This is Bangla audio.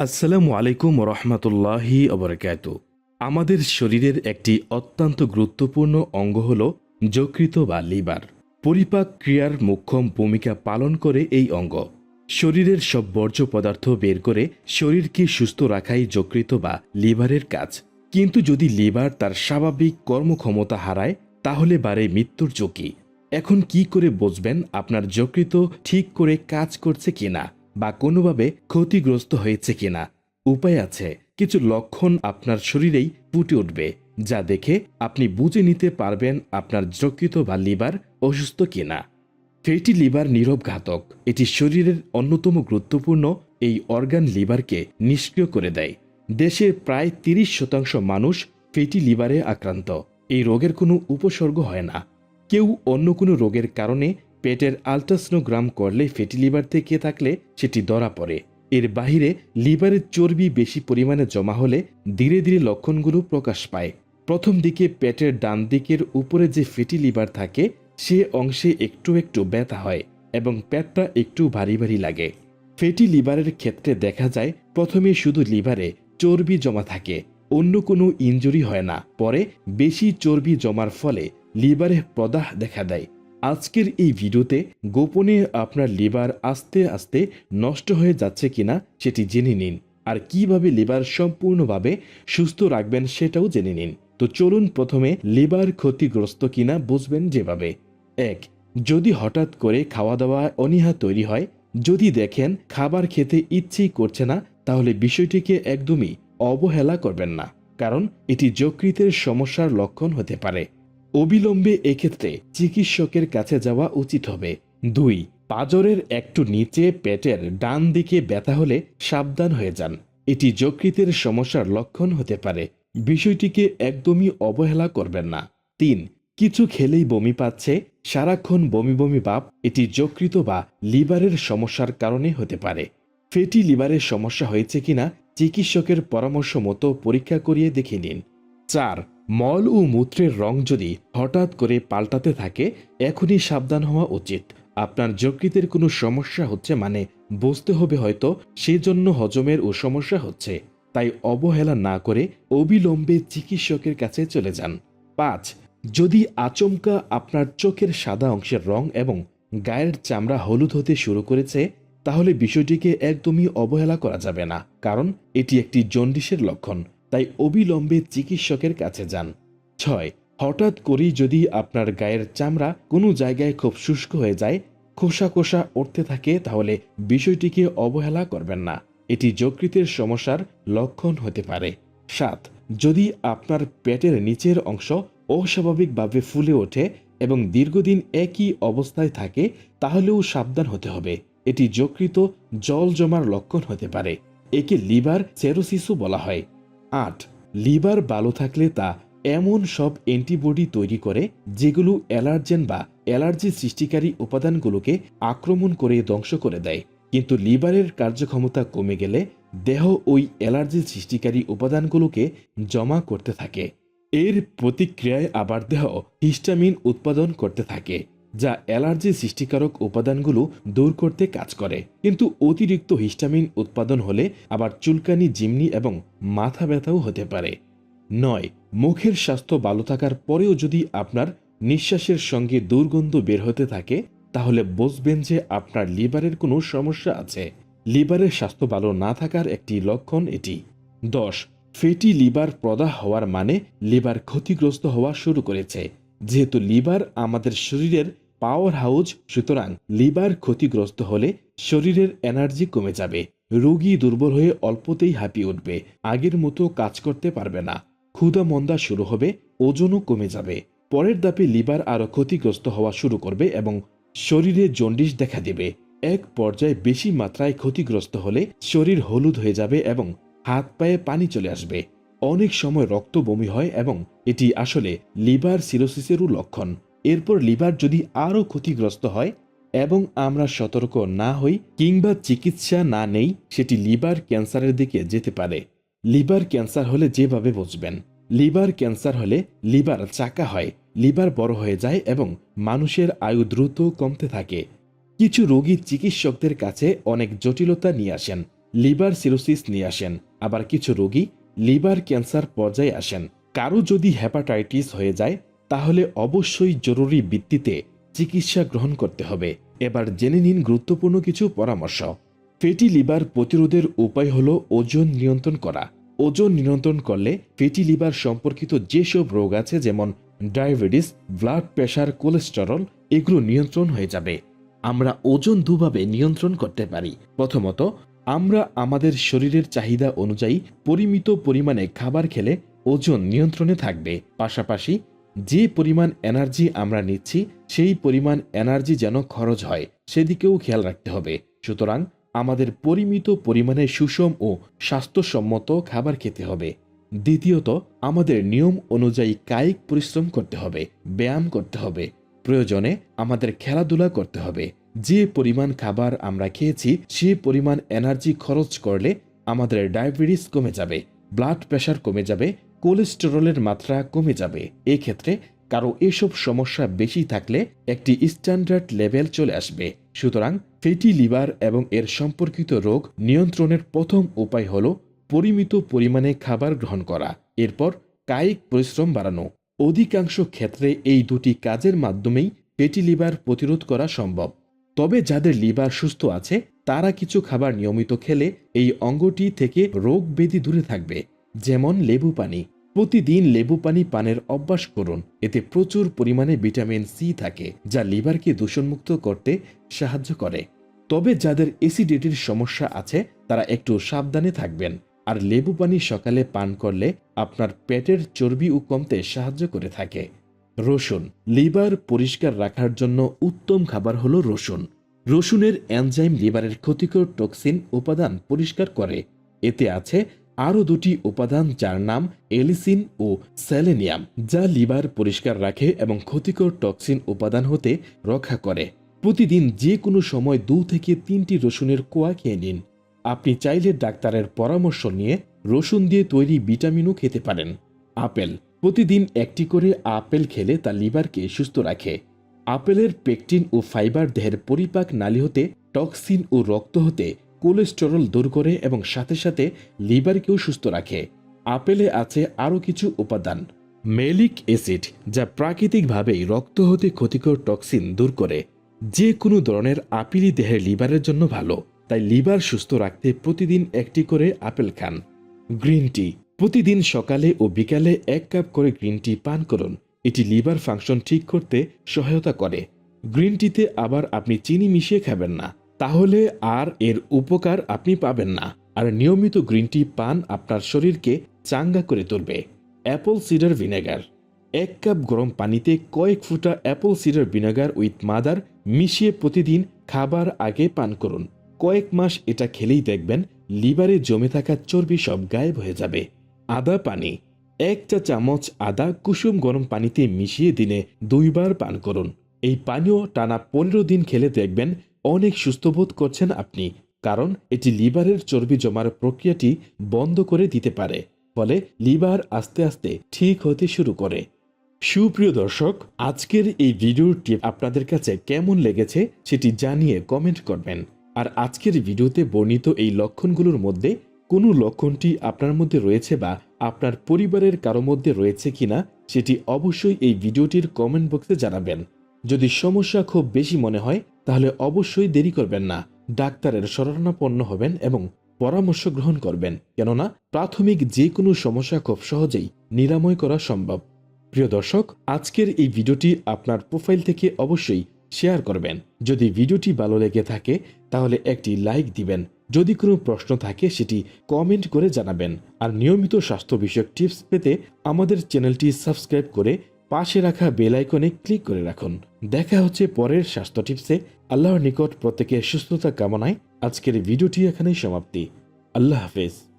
আসসালামু আলাইকুম রহমতুল্লাহি অবরকাত আমাদের শরীরের একটি অত্যন্ত গুরুত্বপূর্ণ অঙ্গ হল যকৃত বা লিভার। পরিপাক ক্রিয়ার মুখ্যম ভূমিকা পালন করে এই অঙ্গ। শরীরের সব বর্জ্য পদার্থ বের করে শরীরকে সুস্থ রাখাই যকৃত বা লিভারের কাজ। কিন্তু যদি লিভার তার স্বাভাবিক কর্মক্ষমতা হারায়, তাহলে বাড়ে মৃত্যুর ঝুঁকি। এখন কি করে বুঝবেন আপনার যকৃত ঠিক করে কাজ করছে কিনা? বা কোনোভাবে ক্ষতিগ্রস্ত হয়েছে কিনা। উপায় আছে, কিছু লক্ষণ আপনার শরীরেই ফুটে উঠবে, যা দেখে আপনি বুঝে নিতে পারবেন আপনার যকৃত বা লিভার অসুস্থ কিনা। ফ্যাটি লিভার নীরব ঘাতক এটি শরীরের অন্যতম গুরুত্বপূর্ণ এই অর্গান লিভারকে নিষ্ক্রিয় করে দেয়। দেশের প্রায় তিরিশ শতাংশ মানুষ ফ্যাটি লিভারে আক্রান্ত, এই রোগের কোনো উপসর্গ হয় না। কেউ অন্য কোনো রোগের কারণে পেটের আলট্রাসনোগ্রাম করলে ফ্যাটি লিভার থেকে থাকলে সেটি ধরা পড়ে। এর বাহিরে লিভারের চর্বি বেশি পরিমাণে জমা হলে ধীরে ধীরে লক্ষণগুলো প্রকাশ পায়। প্রথম দিকে পেটের ডান দিকের উপরে যে ফ্যাটি লিভার থাকে, সে অংশে একটু একটু ব্যথা হয় এবং পেটটা একটু ভারী ভারী লাগে। ফ্যাটি লিভারের ক্ষেত্রে দেখা যায়, প্রথমে শুধু লিভারে চর্বি জমা থাকে, অন্য কোনো ইনজুরি হয় না। পরে বেশি চর্বি জমার ফলে লিভারে প্রদাহ দেখা দেয় আজকের এই ভিডিওতে গোপনে আপনার লিভার আস্তে আস্তে নষ্ট হয়ে যাচ্ছে কিনা সেটি জেনে নিন। আর কীভাবে লিভার সম্পূর্ণভাবে সুস্থ রাখবেন সেটাও জেনে নিন। তো চলুন প্রথমে লিভার ক্ষতিগ্রস্ত কিনা বুঝবেন যেভাবে। এক, যদি হঠাৎ করে খাওয়া দাওয়া অনীহা তৈরি হয়, যদি দেখেন খাবার খেতে ইচ্ছেই করছে না, তাহলে বিষয়টিকে একদমই অবহেলা করবেন না। কারণ এটি যকৃতের সমস্যার লক্ষণ হতে পারে। অবিলম্বে এক্ষেত্রে চিকিৎসকের কাছে যাওয়া উচিত হবে। দুই, পাজরের একটু নিচে পেটের ডান দিকে ব্যথা হলে সাবধান হয়ে যান। এটি যকৃতের সমস্যার লক্ষণ হতে পারে। বিষয়টিকে একদমই অবহেলা করবেন না। তিন, কিছু খেলেই বমি পাচ্ছে, সারাক্ষণ বমি বমি ভাব এটি যকৃত বা লিভারের সমস্যার কারণে হতে পারে। ফেটি লিভারের সমস্যা হয়েছে কিনা, চিকিৎসকের পরামর্শ মতো পরীক্ষা করিয়ে দেখে নিন। চার মল ও মূত্রের রং যদি হঠাৎ করে পাল্টাতে থাকে, এখনই সাবধান হওয়া উচিত। আপনার যকৃতের কোনো সমস্যা হচ্ছে মানে বুঝতে হবে হয়তো সেজন্য হজমের ও সমস্যা হচ্ছে। তাই অবহেলা না করে অবিলম্বে চিকিৎসকের কাছে চলে যান। পাঁচ, যদি আচমকা আপনার চোখের সাদা অংশের রং এবং গায়ের চামড়া হলুদ হতে শুরু করেছে, তাহলে বিষয়টিকে একদমই অবহেলা করা যাবে না, কারণ এটি একটি জন্ডিসের লক্ষণ। তাই অবিলম্বে চিকিৎসকের কাছে যান। ছয়, হঠাৎ করেই যদি আপনার গায়ের চামড়া কোনো জায়গায় খুব শুষ্ক হয়ে যায়, খোসা খোসা উঠতে থাকে, তাহলে বিষয়টিকে অবহেলা করবেন না। এটি যকৃতের সমস্যার লক্ষণ হতে পারে। সাত, যদি আপনার পেটের নিচের অংশ অস্বাভাবিকভাবে ফুলে ওঠে এবং দীর্ঘদিন একই অবস্থায় থাকে, তাহলেও সাবধান হতে হবে। এটি যকৃত জল জমার লক্ষণ হতে পারে। একে লিভার সেরোসিসও বলা হয়। আট। লিভার ভালো থাকলে তা এমন সব অ্যান্টিবডি তৈরি করে যেগুলো অ্যালার্জেন বা অ্যালার্জি সৃষ্টিকারী উপাদানগুলোকে আক্রমণ করে ধ্বংস করে দেয়। কিন্তু লিভারের কার্যক্ষমতা কমে গেলে দেহ ওই অ্যালার্জি সৃষ্টিকারী উপাদানগুলোকে জমা করতে থাকে। এর প্রতিক্রিয়ায় আবার দেহ হিস্টামিন উৎপাদন করতে থাকে। যা অ্যালার্জি সৃষ্টিকারক উপাদানগুলো দূর করতে কাজ করে। কিন্তু অতিরিক্ত হিস্টামিন উৎপাদন হলে আবার চুলকানি, জিমনি এবং মাথা ব্যথাও হতে পারে। নয়, মুখের স্বাস্থ্য ভালো থাকার পরেও যদি আপনার নিঃশ্বাসের সঙ্গে দুর্গন্ধ বের হতে থাকে, তাহলে বুঝবেন যে আপনার লিভারের কোনো সমস্যা আছে। লিভারের স্বাস্থ্য ভালো না থাকার একটি লক্ষণ এটি। দশ ফেটি লিভার প্রদাহ হওয়ার মানে লিভার ক্ষতিগ্রস্ত হওয়া শুরু করেছে। যেহেতু লিভার আমাদের শরীরের পাওয়ার হাউজ সুতরাং লিভার ক্ষতিগ্রস্ত হলে শরীরের এনার্জি কমে যাবে। রোগী দুর্বল হয়ে অল্পতেই হাঁপিয়ে উঠবে। আগের মতো কাজ করতে পারবে না। ক্ষুধা মন্দা শুরু হবে, ওজনও কমে যাবে। পরের দাপে লিভার আরও ক্ষতিগ্রস্ত হওয়া শুরু করবে এবং শরীরে জন্ডিস দেখা দেবে। এক পর্যায়ে বেশি মাত্রায় ক্ষতিগ্রস্ত হলে শরীর হলুদ হয়ে যাবে এবং হাত পায়ে পানি চলে আসবে। অনেক সময় রক্ত বমি হয় এবং এটি আসলে লিভার সিরোসিসেরও লক্ষণ। এরপর লিভার যদি আরও ক্ষতিগ্রস্ত হয় এবং আমরা সতর্ক না হই কিংবা চিকিৎসা না নেই, সেটি লিভার ক্যান্সারের দিকে যেতে পারে। লিভার ক্যান্সার হলে যেভাবে বুঝবেন, লিভার ক্যান্সার হলে লিভার চাকা হয়, লিভার বড় হয়ে যায় এবং মানুষের আয়ু দ্রুত কমতে থাকে। কিছু রোগী চিকিৎসকদের কাছে অনেক জটিলতা নিয়ে আসেন, লিভার সিরোসিস নিয়ে আসেন। আবার কিছু রোগী লিভার ক্যান্সার পর্যায়ে আসেন। কারও যদি হ্যাপাটাইটিস হয়ে যায় তাহলে অবশ্যই জরুরি ভিত্তিতে চিকিৎসা গ্রহণ করতে হবে। এবার জেনে নিন গুরুত্বপূর্ণ কিছু পরামর্শ। ফ্যাটি লিভার প্রতিরোধের উপায় হল ওজন নিয়ন্ত্রণ করা। ওজন নিয়ন্ত্রণ করলে ফ্যাটি লিভার সম্পর্কিত যেসব রোগ আছে, যেমন ডায়াবেটিস, ব্লাড প্রেশার কোলেস্টেরল, এগুলো নিয়ন্ত্রণ হয়ে যাবে। আমরা ওজন দুভাবে নিয়ন্ত্রণ করতে পারি। প্রথমত, আমরা আমাদের শরীরের চাহিদা অনুযায়ী পরিমিত পরিমাণে খাবার খেলে ওজন নিয়ন্ত্রণে থাকবে। পাশাপাশি যে পরিমাণ এনার্জি আমরা নিচ্ছি, সেই পরিমাণ এনার্জি যেন খরচ হয়, সেদিকেও খেয়াল রাখতে হবে। সুতরাং আমাদের পরিমিত পরিমাণে সুষম ও স্বাস্থ্যসম্মত খাবার খেতে হবে। দ্বিতীয়ত, আমাদের নিয়ম অনুযায়ী কায়িক পরিশ্রম করতে হবে, ব্যায়াম করতে হবে, প্রয়োজনে আমাদের খেলাধুলা করতে হবে। যে পরিমাণ খাবার আমরা খেয়েছি, সে পরিমাণ এনার্জি খরচ করলে আমাদের ডায়াবেটিস কমে যাবে ব্লাড প্রেশার কমে যাবে কোলেস্টেরলের মাত্রা কমে যাবে। এক্ষেত্রে কারও এসব সমস্যা বেশি থাকলে একটি স্ট্যান্ডার্ড লেভেল চলে আসবে। সুতরাং ফেটি লিভার এবং এর সম্পর্কিত রোগ নিয়ন্ত্রণের প্রথম উপায় হল পরিমিত পরিমাণে খাবার গ্রহণ করা। এরপর কায়িক পরিশ্রম বাড়ানো। অধিকাংশ ক্ষেত্রে এই দুটি কাজের মাধ্যমেই ফ্যাটি লিভার প্রতিরোধ করা সম্ভব। তবে যাদের লিভার সুস্থ আছে, তারা কিছু খাবার নিয়মিত খেলে এই অঙ্গটি থেকে রোগ ব্যাধি দূরে থাকবে, যেমন লেবু পানি। প্রতিদিন লেবু পানি পানের অভ্যাস করুন। এতে প্রচুর পরিমাণে ভিটামিন সি থাকে, যা লিভারকে দূষণমুক্ত করতে সাহায্য করে। তবে যাদের অ্যাসিডিটির সমস্যা আছে, তারা একটু সাবধানে থাকবেন। আর লেবু পানি সকালে পান করলে আপনার পেটের চর্বিও কমতে সাহায্য করে থাকে। রসুন, লিভার পরিষ্কার রাখার জন্য উত্তম খাবার হলো রসুন। রসুনের এনজাইম লিভারের ক্ষতিকর টক্সিন উপাদান পরিষ্কার করে। এতে আছে আরও দুটি উপাদান যার নাম এলিসিন ও সেলেনিয়াম, যা লিভার পরিষ্কার রাখে এবং ক্ষতিকর টক্সিন উপাদান হতে রক্ষা করে। প্রতিদিন যে কোনো সময় দু থেকে তিনটি রসুনের কোয়া খেয়ে নিন। আপনি চাইলে ডাক্তারের পরামর্শ নিয়ে রসুন দিয়ে তৈরি ভিটামিনও খেতে পারেন। আপেল, প্রতিদিন একটি করে আপেল খেলে তা লিভারকে সুস্থ রাখে। আপেলের পেকটিন ও ফাইবার দেহের পরিপাক নালী হতে টক্সিন ও রক্ত হতে কোলেস্টেরল দূর করে এবং সাথে সাথে লিভারকেও সুস্থ রাখে। আপেলে আছে আরও কিছু উপাদান, মেলিক অ্যাসিড, যা প্রাকৃতিকভাবেই রক্ত হতে ক্ষতিকর টক্সিন দূর করে। যে কোনো ধরনের আপেলই দেহের লিভারের জন্য ভালো, তাই লিভার সুস্থ রাখতে প্রতিদিন একটি করে আপেল খান। গ্রিন টি, প্রতিদিন সকালে ও বিকালে এক কাপ করে গ্রিন টি পান করুন। এটি লিভার ফাংশন ঠিক করতে সহায়তা করে। গ্রিন টিতে আবার আপনি চিনি মিশিয়ে খাবেন না। তাহলে আর এর উপকার আপনি পাবেন না। আর নিয়মিত গ্রিন টি পান আপনার শরীরকে চাঙ্গা করে তুলবে। Apple cider vinegar. এক কাপ গরম পানিতে কয়েক ফুটা apple cider vinegar with mother মিশিয়ে প্রতিদিন খাবার আগে পান করুন। কয়েক মাস এটা খেলেই দেখবেন লিভারে জমে থাকা চর্বি সব গায়েব হয়ে যাবে। আদা পানি। এক চা চামচ আদা কুসুম গরম পানিতে মিশিয়ে দিনে দুইবার পান করুন। এই পানীয় টানা পনেরো দিন খেলে দেখবেন অনেক সুস্থ বোধ করছেন আপনি, কারণ এটি লিভারের চর্বি জমার প্রক্রিয়াটি বন্ধ করে দিতে পারে, ফলে লিভার আস্তে আস্তে ঠিক হতে শুরু করে। সুপ্রিয় দর্শক, আজকের এই ভিডিওটি আপনাদের কাছে কেমন লেগেছে সেটি জানিয়ে কমেন্ট করবেন। আর আজকের ভিডিওতে বর্ণিত এই লক্ষণগুলোর মধ্যে কোনো লক্ষণটি আপনার মধ্যে রয়েছে বা আপনার পরিবারের কারও মধ্যে রয়েছে কিনা সেটি অবশ্যই এই ভিডিওটির কমেন্ট বক্সে জানাবেন। যদি সমস্যা খুব বেশি মনে হয় তাহলে অবশ্যই দেরি করবেন না। ডাক্তারের শরণাপন্ন হবেন এবং পরামর্শ গ্রহণ করবেন, কেননা প্রাথমিক যে কোনো সমস্যা খুব সহজেই নিরাময় করা সম্ভব। প্রিয় দর্শক, আজকের এই ভিডিওটি আপনার প্রোফাইল থেকে অবশ্যই শেয়ার করবেন। যদি ভিডিওটি ভালো লেগে থাকে, তাহলে একটি লাইক দিবেন। যদি কোনো প্রশ্ন থাকে, সেটি কমেন্ট করে জানাবেন। আর নিয়মিত স্বাস্থ্য বিষয়ক টিপস পেতে আমাদের চ্যানেলটি সাবস্ক্রাইব করে পাশে রাখা বেল আইকনে ক্লিক করে রাখুন। দেখা হচ্ছে পরের স্বাস্থ্য টিপসে। আল্লাহর নিকট প্রত্যেকের সুস্থতা কামনায় আজকের ভিডিওটি এখানেই সমাপ্তি। আল্লাহ হাফেজ।